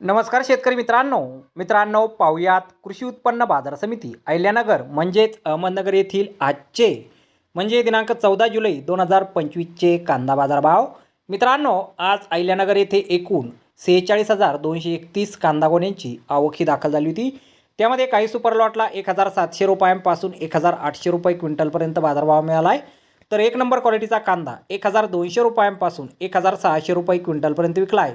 नमस्कार शेतकरी मित्रांनो. मित्रांनो पाहुयात कृषी उत्पन्न बाजार समिती अहिल्यानगर म्हणजेच अहमदनगर येथील आजचे म्हणजे दिनांक चौदा जुलै दोन हजार पंचवीसचे कांदा बाजार भाव मित्रांनो आज अहिल्यानगर येथे एकूण सेहेचाळीस हजार दोनशे एकतीस कांदा गोण्यांची आवक दाखल झाली होती. त्यामध्ये काही सुपर लॉटला एक हजार सातशे रुपयांपासून एक हजार आठशे रुपये क्विंटलपर्यंत बाजारभाव मिळाला आहे तर एक नंबर क्वालिटीचा कांदा एक हजार दोनशे रुपयांपासून एक हजार सहाशे रुपये क्विंटलपर्यंत विकला आहे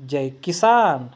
जय किसान.